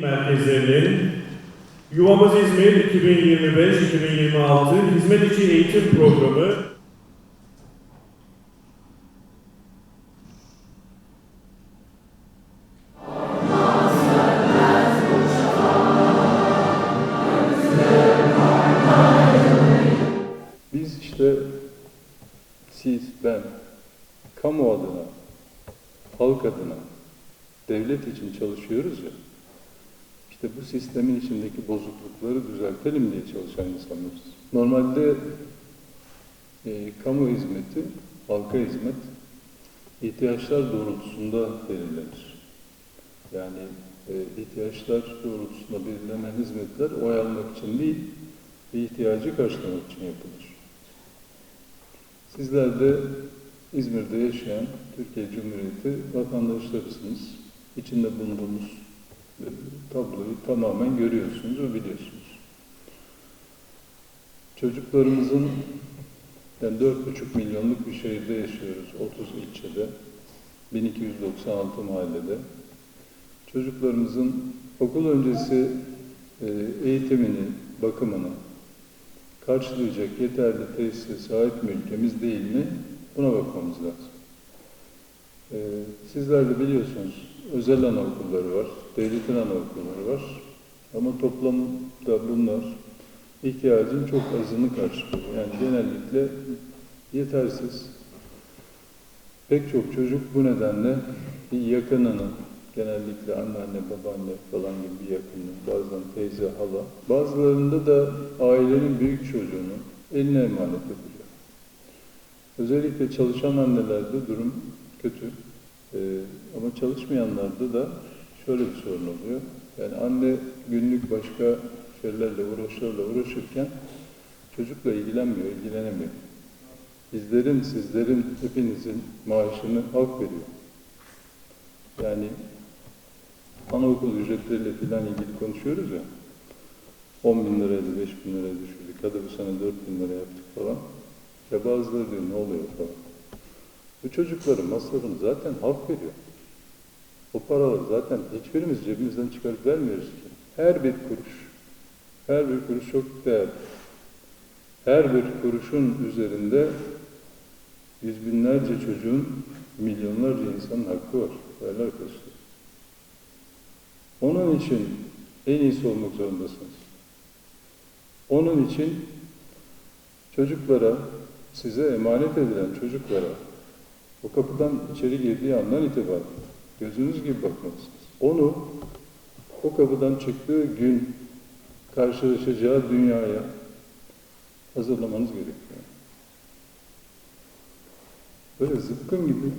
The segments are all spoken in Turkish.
merkezlerinin Yuvamız İzmir 2025-2026 hizmet içi eğitim programı Biz işte siz, ben, kamu adına, halk adına, devlet için çalışıyoruz ya. İşte bu sistemin içindeki bozuklukları düzeltelim diye çalışan insanlarız. Normalde e, kamu hizmeti, halka hizmet ihtiyaçlar doğrultusunda belirlenir. Yani e, ihtiyaçlar doğrultusunda belirlenen hizmetler oy almak için değil, bir ihtiyacı karşılamak için yapılır. Sizler de İzmir'de yaşayan Türkiye Cumhuriyeti vatandaşlarısınız. İçinde bulunduğumuz tabloyu tamamen görüyorsunuz ve biliyorsunuz. Çocuklarımızın yani 4,5 milyonluk bir şehirde yaşıyoruz, 30 ilçede, 1296 mahallede. Çocuklarımızın okul öncesi e, eğitimini, bakımını karşılayacak yeterli tesise sahip mi ülkemiz değil mi? Buna bakmamız lazım. Ee, sizler de biliyorsunuz özel anaokulları var, devletin anaokulları var. Ama toplamda bunlar ihtiyacın çok azını karşılıyor. Yani genellikle yetersiz. Pek çok çocuk bu nedenle bir yakınının, genellikle anneanne, babaanne falan gibi bir yakının, bazen teyze, hala, bazılarında da ailenin büyük çocuğunu eline emanet ediliyor. Özellikle çalışan annelerde durum kötü. Ee, ama çalışmayanlarda da şöyle bir sorun oluyor. Yani anne günlük başka şeylerle, uğraşlarla uğraşırken çocukla ilgilenmiyor, ilgilenemiyor. Bizlerin, sizlerin, hepinizin maaşını halk veriyor. Yani anaokul ücretleriyle filan ilgili konuşuyoruz ya. 10 bin liraydı, 5 bin liraya düşürdük. Hadi bu sene 4 bin lira yaptık falan. Ya bazıları diyor ne oluyor falan. Bu çocukların masrafını zaten halk veriyor. O paraları zaten hiçbirimiz cebimizden çıkarıp vermiyoruz ki. Her bir kuruş, her bir kuruş çok değerli. Her bir kuruşun üzerinde yüz binlerce çocuğun, milyonlarca insanın hakkı var. Değerli arkadaşlar. Onun için en iyisi olmak zorundasınız. Onun için çocuklara, size emanet edilen çocuklara o kapıdan içeri girdiği andan itibaren gözünüz gibi bakmalısınız. Onu o kapıdan çıktığı gün karşılaşacağı dünyaya hazırlamanız gerekiyor. Böyle zıpkın gibi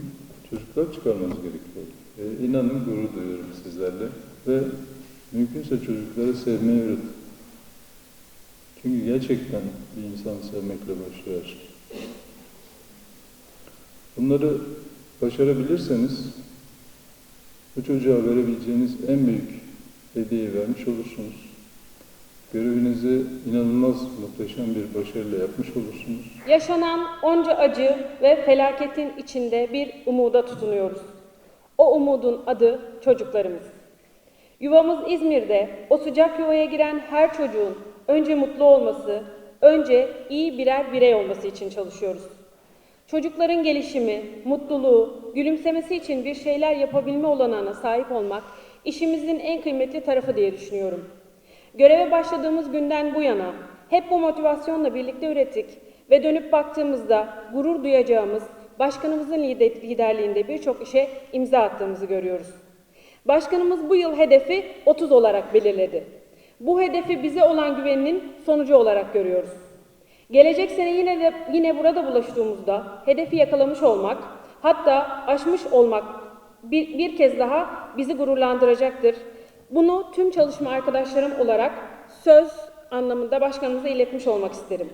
çocuklar çıkarmanız gerekiyor. E, inanın gurur duyuyorum sizlerle ve mümkünse çocukları sevmeyi öğretin. Çünkü gerçekten bir insanı sevmekle başlıyor şey. Bunları başarabilirseniz bu çocuğa verebileceğiniz en büyük hediyeyi vermiş olursunuz. Görevinizi inanılmaz muhteşem bir başarıyla yapmış olursunuz. Yaşanan onca acı ve felaketin içinde bir umuda tutunuyoruz. O umudun adı çocuklarımız. Yuvamız İzmir'de o sıcak yuvaya giren her çocuğun önce mutlu olması, önce iyi birer birey olması için çalışıyoruz. Çocukların gelişimi, mutluluğu, gülümsemesi için bir şeyler yapabilme olanağına sahip olmak işimizin en kıymetli tarafı diye düşünüyorum. Göreve başladığımız günden bu yana hep bu motivasyonla birlikte ürettik ve dönüp baktığımızda gurur duyacağımız başkanımızın lider- liderliğinde birçok işe imza attığımızı görüyoruz. Başkanımız bu yıl hedefi 30 olarak belirledi. Bu hedefi bize olan güveninin sonucu olarak görüyoruz. Gelecek sene yine de yine burada buluştuğumuzda hedefi yakalamış olmak, hatta aşmış olmak bir, bir kez daha bizi gururlandıracaktır. Bunu tüm çalışma arkadaşlarım olarak söz anlamında başkanımıza iletmiş olmak isterim.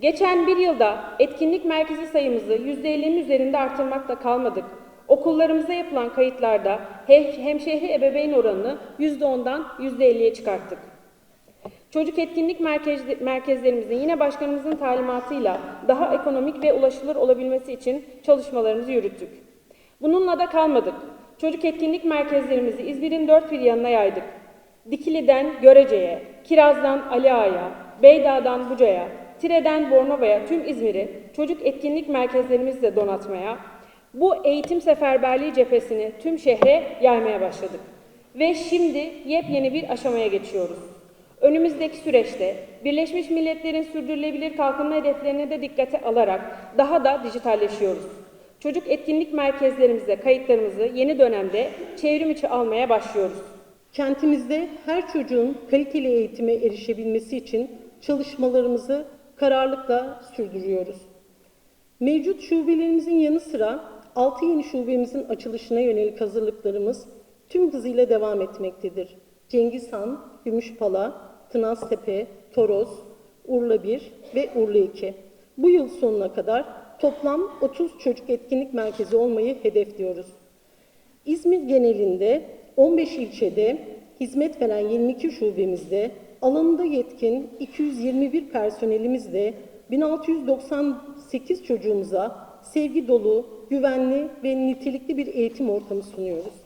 Geçen bir yılda etkinlik merkezi sayımızı %50'nin üzerinde artırmakla kalmadık. Okullarımıza yapılan kayıtlarda he- hemşehri ebeveyn oranını %10'dan %50'ye çıkarttık. Çocuk etkinlik merkez- merkezlerimizin yine başkanımızın talimatıyla daha ekonomik ve ulaşılır olabilmesi için çalışmalarımızı yürüttük. Bununla da kalmadık. Çocuk etkinlik merkezlerimizi İzmir'in dört bir yanına yaydık. Dikili'den Görece'ye, Kiraz'dan Ali Ağa'ya, Beyda'dan Buca'ya, Tire'den Bornova'ya tüm İzmir'i çocuk etkinlik merkezlerimizle donatmaya, bu eğitim seferberliği cephesini tüm şehre yaymaya başladık. Ve şimdi yepyeni bir aşamaya geçiyoruz. Önümüzdeki süreçte Birleşmiş Milletler'in sürdürülebilir kalkınma hedeflerini de dikkate alarak daha da dijitalleşiyoruz. Çocuk etkinlik merkezlerimize kayıtlarımızı yeni dönemde çevrim içi almaya başlıyoruz. Kentimizde her çocuğun kaliteli eğitime erişebilmesi için çalışmalarımızı kararlılıkla sürdürüyoruz. Mevcut şubelerimizin yanı sıra 6 yeni şubemizin açılışına yönelik hazırlıklarımız tüm hızıyla devam etmektedir. Cengizhan, Gümüşpala, Tınaztepe, Toros, Urla 1 ve Urla 2. Bu yıl sonuna kadar toplam 30 çocuk etkinlik merkezi olmayı hedefliyoruz. İzmir genelinde 15 ilçede hizmet veren 22 şubemizde alanında yetkin 221 personelimizle 1698 çocuğumuza sevgi dolu, güvenli ve nitelikli bir eğitim ortamı sunuyoruz.